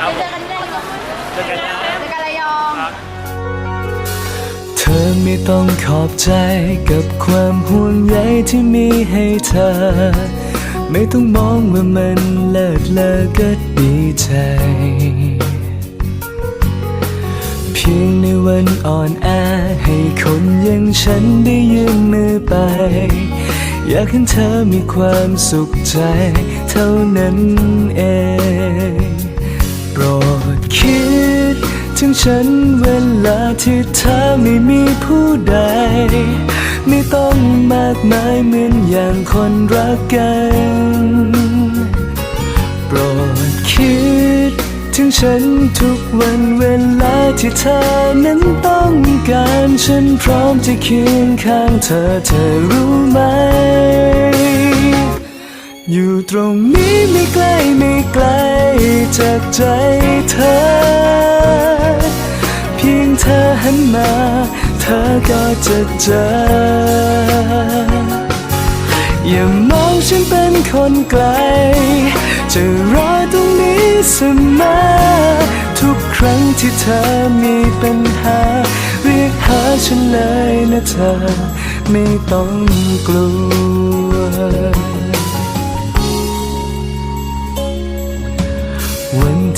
ครับเจอกันนะเจอกันระยเธอไม่ต้องขอบใจกับความห่วงใยที่มีให้เธอ ไม่ต้องมองว่ามันเลิศเลอก็ดีใจ เพียงในวันอ่อนแอให้คนอย่างฉันได้ยืมมือไป อยากให้เธอมีความสุขใจเท่านั้นเอง ถึงฉันเวลาที่เธอไม่มีผู้ใด ไม่ต้องมากมายเหมือนอย่างคนรักกัน โปรดคิด ถึงฉันทุกวันเวลาที่เธอนั้นต้องการฉันพร้อมจะเคียงข้างเธอเธอรู้ไหม อยู่ตรงนี้ไม่ไกลไม่ไกลจากใจเธอเพียงเธอ หันมา เธอก็จะเจอ อย่ามองฉันเป็นคนไกล จะรอตรงนี้เสมอ ทุกครั้งที่เธอมีปัญหา เรียกหาฉันเลยนะเธอ ไม่ต้องกลัว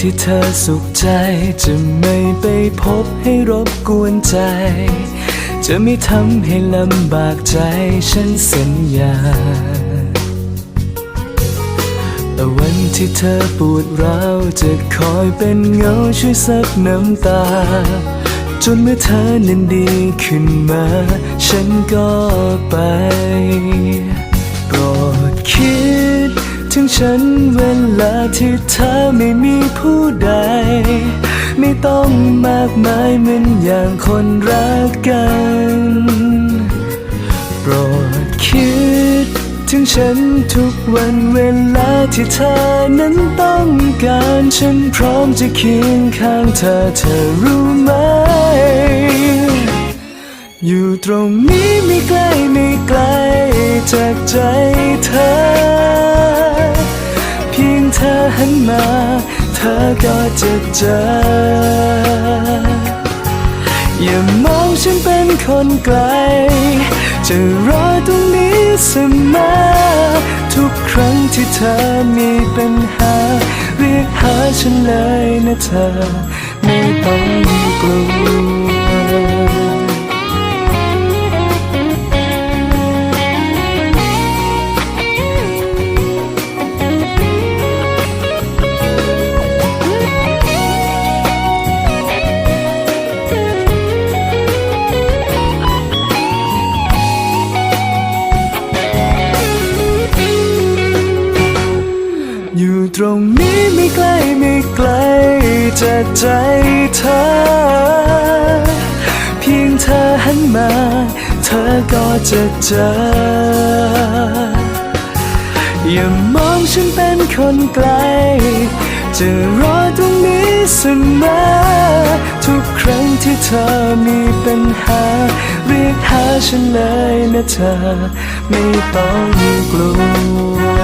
ที่เธอสุขใจ จะไม่ไปพบให้รบกวนใจ จะไม่ทำให้ลำบากใจฉันสัญญา แต่วันที่เธอปวดร้าวจะคอยเป็นเงาช่วยซับน้ำตา จนเมื่อเธอนั้นดีขึ้นมา ฉันก็ไป โปรดคิด ถึงฉันเวลาที่เธอไม่มีผู้ใด ไม่ต้องมากมายเหมือนอย่างคนรักกัน โปรดคิด ถึงฉันทุกวันเวลาที่เธอนั้นต้องการ ฉันพร้อมจะเคียงข้างเธอเธอรู้ไหม อยู่ตรงนี้ไม่ไกลไม่ไกลจากใจเธอ มา เธอก็จะเจอ อย่ามองฉันเป็นคนไกล จะรอตรงนี้เสมอทุกครั้งที่เธอมีปัญหา เรียกหาฉันเลยนะเธอ ไม่ต้องกลัว จากใจเธอ เพียงเธอหันมา เธอก็จะเจอ อย่ามองฉันเป็นคนไกล จะรอตรงนี้เสมอทุกครั้งที่เธอมีปัญหา เรียกหาฉันเลยนะเธอ ไม่ต้องกลัว